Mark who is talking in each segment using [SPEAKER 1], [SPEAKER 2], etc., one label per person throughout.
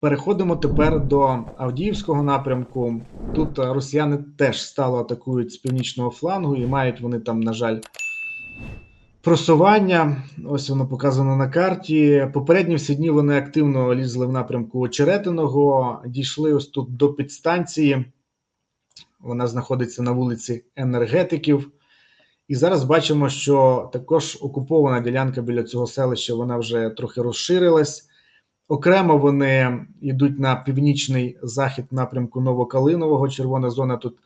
[SPEAKER 1] Переходимо тепер до Авдіївського напрямку. Тут росіяни теж стало атакують з північного флангу, і мають вони там, на жаль, просування. Ось воно показано на карті. Попередні всі дні вони активно лізли в напрямку Очеретиного, дійшли ось тут до підстанції. Вона знаходиться на вулиці Енергетиків. І зараз бачимо, що також окупована ділянка біля цього селища вона вже трохи розширилась. Окремо вони йдуть на північний захід напрямку Новокалинового. Червона зона тут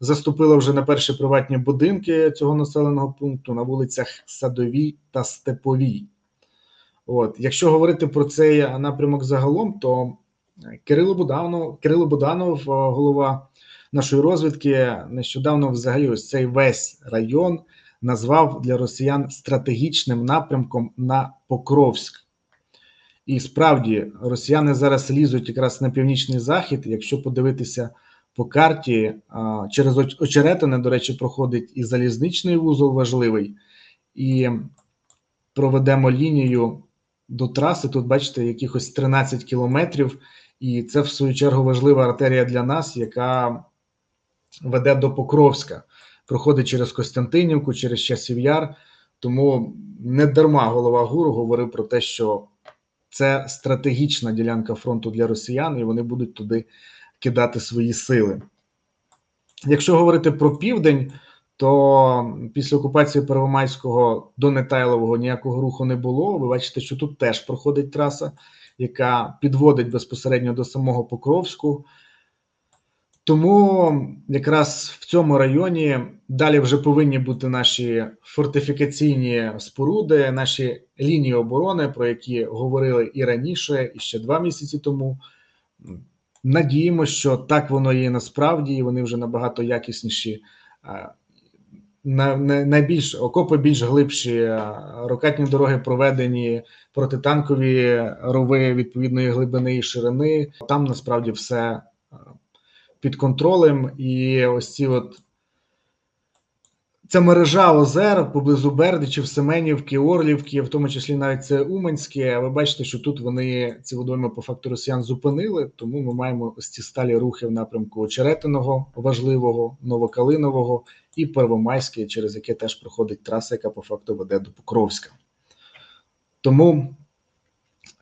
[SPEAKER 1] заступила вже на перші приватні будинки цього населеного пункту на вулицях Садовій та Степовій. От, якщо говорити про цей напрямок загалом, то Кирило Буданов, Кирило Буданов, голова нашої розвідки, нещодавно взагалі ось цей весь район назвав для росіян стратегічним напрямком на Покровськ. І справді росіяни зараз лізуть якраз на північний захід. Якщо подивитися по карті, через очеретини, до речі, проходить і залізничний вузол важливий, і проведемо лінію до траси. Тут бачите, якихось 13 кілометрів, і це в свою чергу важлива артерія для нас, яка веде до Покровська, проходить через Костянтинівку, через Часів Яр. Тому не дарма голова ГУР говорив про те, що це стратегічна ділянка фронту для росіян, і вони будуть туди кидати свої сили. Якщо говорити про південь, то після окупації Первомайського до Нетайлового ніякого руху не було. Ви бачите, що тут теж проходить траса, яка підводить безпосередньо до самого Покровську. Тому якраз в цьому районі далі вже повинні бути наші фортифікаційні споруди, наші лінії оборони, про які говорили і раніше, і ще два місяці тому. Надіємося, що так воно є насправді, і вони вже набагато якісніші. найбільш окопи більш глибші, рокетні дороги проведені, протитанкові рови відповідної глибини і ширини. Там насправді все під контролем, і ось ці от ця мережа озер поблизу Бердичів, Семенівки, Орлівки, в тому числі навіть це Уманське. Ви бачите, що тут вони ці водойми по факту росіян зупинили, тому ми маємо ось ці сталі рухи в напрямку Очеретиного, важливого, Новокалинового і Первомайське, через яке теж проходить траса, яка по факту веде до Покровська. Тому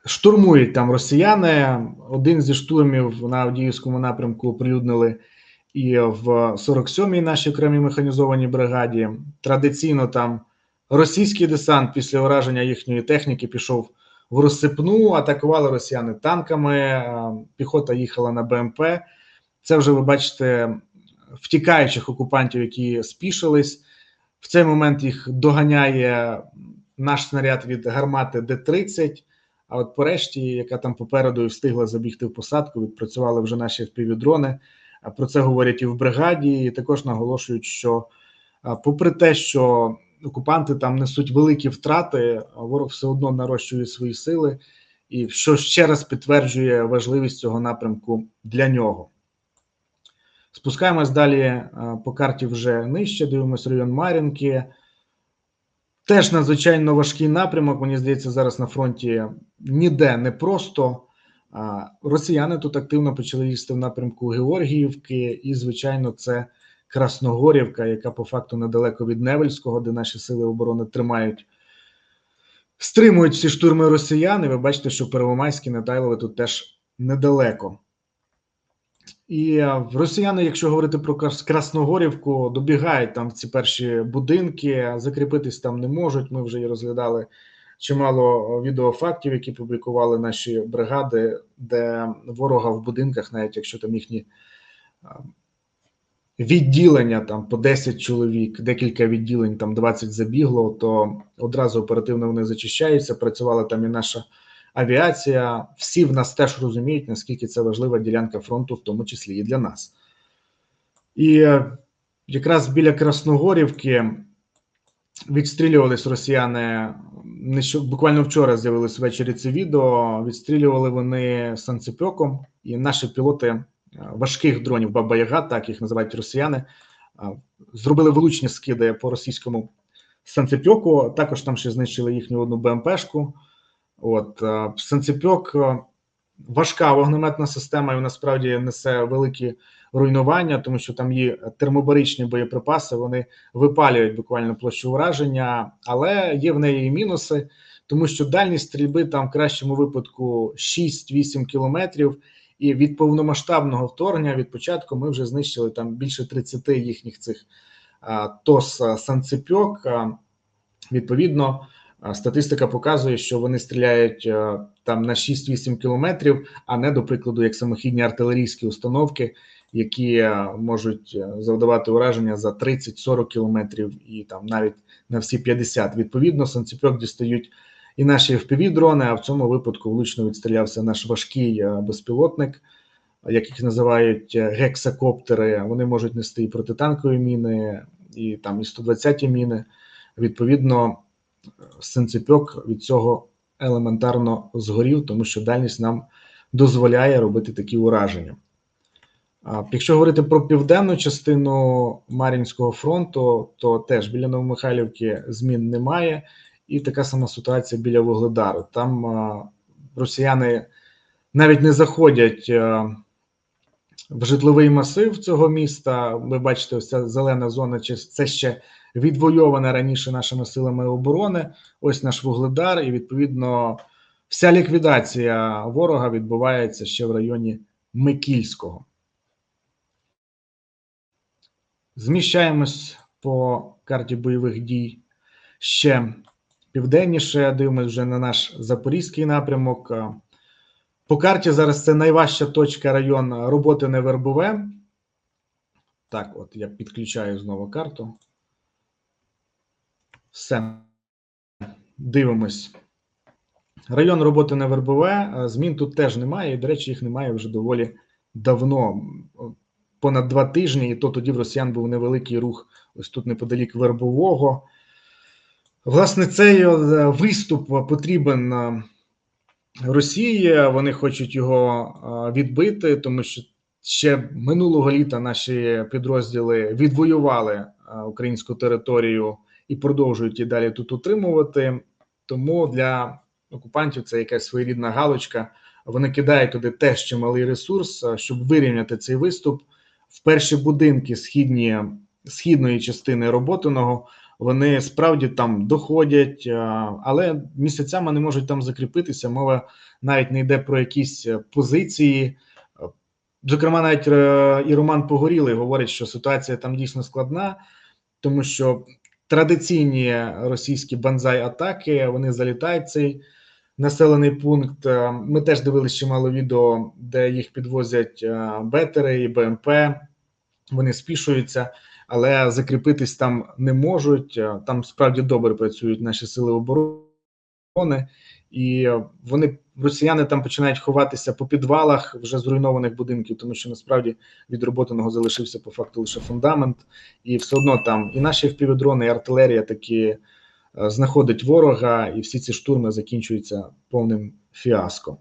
[SPEAKER 1] Штурмують там росіяни. Один зі штурмів на Авдіївському напрямку оприлюднили і в 47-й нашій окремій механізованій бригаді. Традиційно там російський десант після ураження їхньої техніки пішов в розсипну, атакували росіяни танками. Піхота їхала на БМП. Це вже ви бачите втікаючих окупантів, які спішились. В цей момент їх доганяє наш снаряд від гармати Д-30. А от по решті, яка там попереду встигла забігти в посадку, відпрацювали вже наші впівдрони. Про це говорять і в бригаді, і також наголошують, що попри те, що окупанти там несуть великі втрати, ворог все одно нарощує свої сили, і що ще раз підтверджує важливість цього напрямку для нього. Спускаємось далі по карті вже нижче. Дивимось район Мар'їнки. Теж надзвичайно важкий напрямок. Мені здається, зараз на фронті ніде не просто. Росіяни тут активно почали їсти в напрямку Георгіївки, і, звичайно, це Красногорівка, яка по факту недалеко від Невельського, де наші сили оборони тримають, стримують всі штурми росіян. І Ви бачите, що Первомайське Недайлове тут теж недалеко. І росіяни, якщо говорити про Красногорівку, добігають там ці перші будинки, закріпитись там не можуть. Ми вже і розглядали чимало відеофактів, які публікували наші бригади, де ворога в будинках, навіть якщо там їхні відділення там по 10 чоловік, декілька відділень, там 20 забігло, то одразу оперативно вони зачищаються. Працювала там і наша авіація. Всі в нас теж розуміють, наскільки це важлива ділянка фронту, в тому числі і для нас. І е, якраз біля Красногорівки відстрілювались росіяни. Буквально вчора з'явилось ввечері це відео. Відстрілювали вони санцепьоком, і наші пілоти е, важких дронів Баба Яга, так їх називають росіяни, е, зробили влучні скиди по російському санцепьоку. Також там ще знищили їхню одну БМПшку. От Санцепьок важка вогнеметна система, і вона справді несе великі руйнування, тому що там є термобаричні боєприпаси, вони випалюють буквально площу ураження, але є в неї і мінуси, тому що дальність стрільби там в кращому випадку 6-8 кілометрів. І від повномасштабного вторгнення від початку ми вже знищили там більше 30 їхніх цих а, ТОС санцепьок. Відповідно, статистика показує, що вони стріляють там на 6-8 кілометрів, а не до прикладу, як самохідні артилерійські установки, які можуть завдавати ураження за 30-40 кілометрів і там навіть на всі 50. Відповідно, санцепьок дістають і наші FPV-дрони, а в цьому випадку влучно відстрілявся наш важкий е, безпілотник, як їх називають е, гексакоптери. Вони можуть нести і протитанкові міни, і там і 120 міни. Відповідно, синцепьок від цього елементарно згорів, тому що дальність нам дозволяє робити такі ураження. Якщо говорити про південну частину Мар'їнського фронту, то теж біля Новомихайлівки змін немає. І така сама ситуація біля Вугледару. Там росіяни навіть не заходять в житловий масив цього міста. Ви бачите, ось ця зелена зона, чи це ще відвойована раніше нашими силами оборони. Ось наш Вугледар, і відповідно вся ліквідація ворога відбувається ще в районі Микільського. Зміщаємось по карті бойових дій ще південніше. Дивимось вже на наш запорізький напрямок. По карті зараз це найважча точка район роботи не Вербове. Так, от я підключаю знову карту. Все. Дивимось. Район роботи не Вербове. Змін тут теж немає. І, до речі, їх немає вже доволі давно. Понад два тижні, і то тоді в росіян був невеликий рух ось тут неподалік Вербового. Власне, цей виступ потрібен Росії. Вони хочуть його відбити, тому що ще минулого літа наші підрозділи відвоювали українську територію і продовжують і далі тут утримувати. Тому для окупантів це якась своєрідна галочка. Вони кидають туди теж чималий ресурс, щоб вирівняти цей виступ. В перші будинки східні, східної частини роботиного вони справді там доходять, але місяцями не можуть там закріпитися. Мова навіть не йде про якісь позиції. Зокрема, навіть е, і Роман Погорілий говорить, що ситуація там дійсно складна, тому що традиційні російські банзай-атаки вони залітають цей населений пункт. Е, Ми теж дивилися чимало відео, де їх підвозять е, бетери і БМП. Вони спішуються але закріпитись там не можуть. Там справді добре працюють наші сили оборони, і вони росіяни там починають ховатися по підвалах вже зруйнованих будинків, тому що насправді від роботиного залишився по факту лише фундамент, і все одно там і наші впівдрони, і артилерія такі знаходить ворога, і всі ці штурми закінчуються повним фіаско.